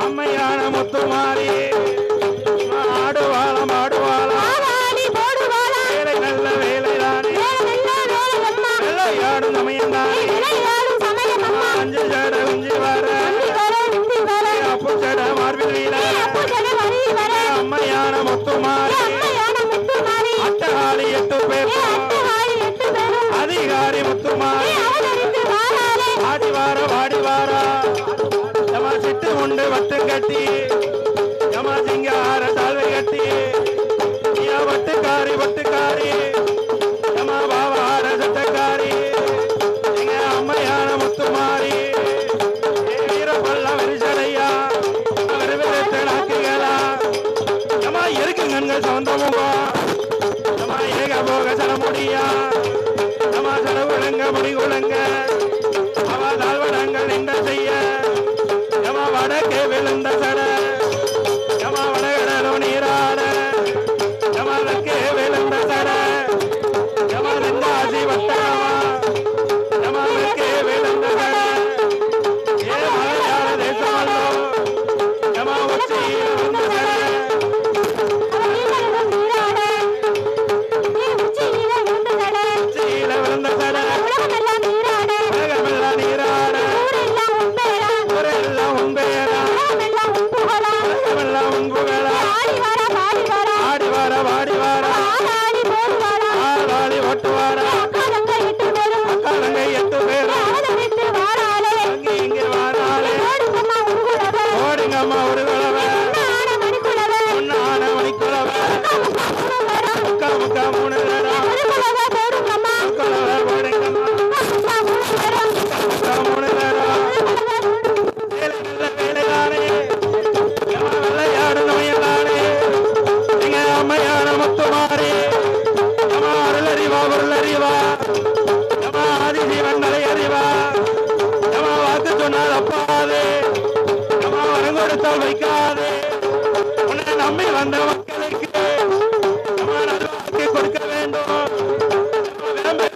அம்மையான முத்துமா. பட்டு கட்டி யமாஜிங்க ஆற தாழ்வை கட்டி யா வட்டுக்காரி வட்டுக்காரி யமா பாபா ஆற சட்டக்காரி எங்க அம்மையான முத்துமாரி வீர பல்ல விரிசடையா விரைவில் நாக்குகளா வைக்காதே. உன்னை நம்பி வந்த மக்களுக்கு கொடுக்க வேண்டும்.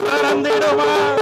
விளம்பரம்